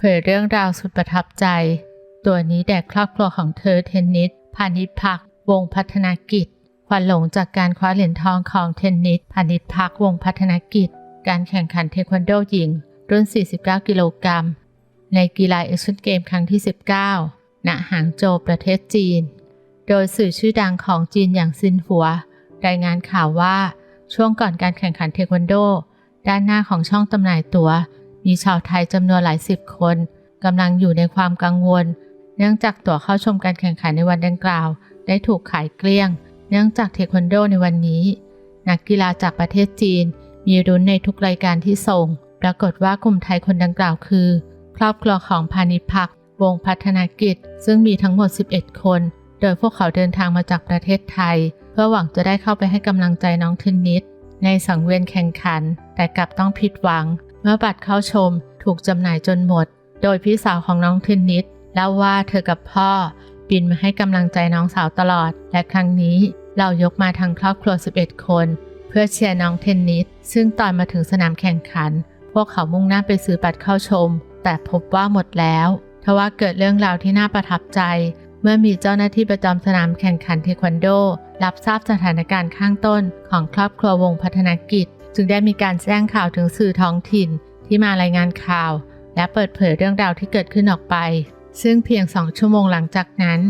เผยเรื่องราวสุดประทับใจ ตัวนี้แด่ครอบครัวของเธอเทนนิสพาณิชพัก วงพัฒนากิจควันหลงจากการคว้าเหรียญทองของเทนนิสพาณิชพัก วงพัฒนากิจ การแข่งขันเทควันโดหญิง รุ่น 49 กิโลกรัม ในกีฬาเอเชียนเกมครั้งที่ 19 ณ หางโจวประเทศจีน โดยสื่อชื่อดังของจีนอย่างซินหัว รายงานข่าวว่าช่วงก่อนการแข่งขันเทควันโด ด้านหน้าของช่องจำหน่ายตัว๋ว มีชาวไทยจำนวนหลายสิบคนกำลังอยู่ในความกังวล เนื่องจากตั๋วเข้าชมการแข่งขันในวันดังกล่าว ได้ถูกขายเกลี้ยง เนื่องจากเทควันโดในวันนี้ นักกีฬาจากประเทศจีน มีรุ้นในทุกรายการที่ส่ง ปรากฏว่ากลุ่มไทยคนดังกล่าวคือ ครอบครัวของพานิพักวงพัฒนากิจ ซึ่งมีทั้งหมด 11 คน โดยพวกเขาเดินทางมาจากประเทศไทย เพื่อหวังจะได้เข้าไปให้กำลังใจน้องเทนนิสในสังเวียนแข่งขัน แต่กลับต้องผิดหวัง เมื่อบัตรเข้าชมถูกจำหน่ายจนหมด โดยพี่สาวของน้องเทนนิสเล่าว่าเธอกับพ่อ บินมาให้กำลังใจน้องสาวตลอด และครั้งนี้เรายกมาทั้งครอบครัว 11 คน เพื่อเชียร์น้องเทนนิส ซึ่งตอนมาถึงสนามแข่งขัน พวกเขามุ่งหน้าไปซื้อบัตรเข้าชม แต่พบว่าหมดแล้วทว่าเกิดเรื่องราวที่น่าประทับใจ เมื่อมีเจ้าหน้าที่ประจำสนามแข่งขันเทควันโด รับทราบสถานการณ์ข้างต้นของครอบครัววงพัฒนกิจ จึงได้มีการแจ้งข่าวถึงสื่อท้องถิ่นที่มารายงานข่าว และเปิดเผยเรื่องราวที่เกิดขึ้นออกไป ซึ่งเพียงสองชั่วโมงหลังจากนั้น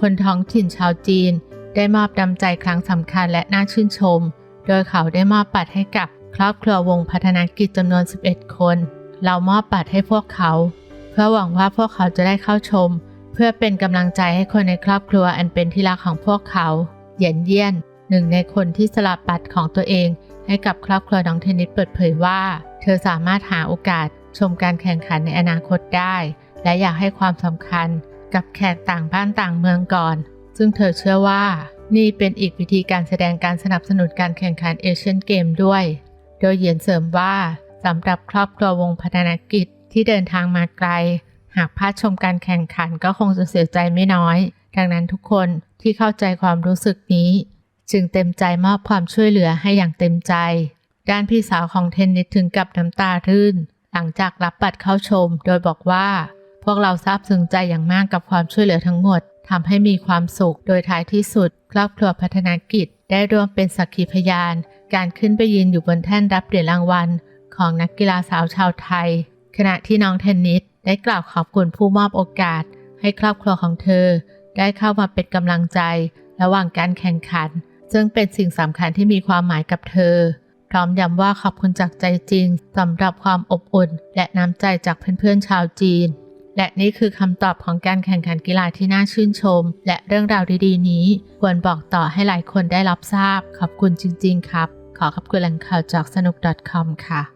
คนท้องถิ่นชาวจีน ได้มอบดำใจครั้งสำคัญและน่าชื่นชม โดยเขาได้มอบบัตรให้กับครอบครัววงพัฒนากิจจำนวน 11 คน เรามอบบัตรให้พวกเขา เพื่อหวังว่าพวกเขาจะได้เข้าชม เพื่อเป็นกำลังใจให้คนในครอบครัวอันเป็นที่รักของพวกเขา เหยียนเยี่ยนหนึ่งในคนที่สลับบัตรของตัวเอง ให้กับครอบครัวน้องเทนนิสเปิดเผยว่า เธอสามารถหาโอกาสชมการแข่งขันในอนาคตได้ และอยากให้ความสำคัญกับแขกต่างบ้านต่างเมืองก่อน ซึ่งเธอเชื่อว่า นี่เป็นอีกวิธีการแสดงการสนับสนุนการแข่งขันเอเชียนเกมด้วย โดยเหยียนเสริมว่าสำหรับครอบครัววงพัฒนกิจที่เดินทางมาไกล หากพลาดชมการแข่งขันก็คงจะเสียใจไม่น้อย ดังนั้นทุกคนที่เข้าใจความรู้สึกนี้ จึงเต็มใจมอบความช่วยเหลือให้อย่างเต็มใจ ด้านพี่สาวของเทนนิสถึงกับน้ำตารื่น หลังจากรับบัตรเข้าชม โดยบอกว่า พวกเราซาบซึ้งใจอย่างมากกับความช่วยเหลือทั้งหมดทำให้มีความสุข โดยท้ายที่สุด ครอบครัวพัฒนากิจ ได้ร่วมเป็นสักขีพยาน การขึ้นไปยืนอยู่บนแท่นรับเหรียญรางวัล ของนักกีฬาสาวชาวไทย ขณะที่น้องเทนนิสได้กล่าวขอบคุณผู้มอบโอกาส ให้ครอบครัวของเธอ ได้เข้ามาเป็นกำลังใจ ระหว่างการแข่งขัน ซึ่งเป็นสิ่งสำคัญที่มีความหมายกับเธอ พร้อมย้ำว่าขอบคุณจากใจจริงสำหรับความอบอุ่น และน้ำใจจากเพื่อนๆชาวจีน และนี่คือคำตอบของการแข่งขันกีฬาที่น่าชื่นชม และเรื่องราวดีๆ นี้ ควรบอกต่อให้หลายคนได้รับทราบ ขอบคุณจริง ๆ ครับ ขอขอบคุณแหล่งข่าวจากสนุก .com ค่ะ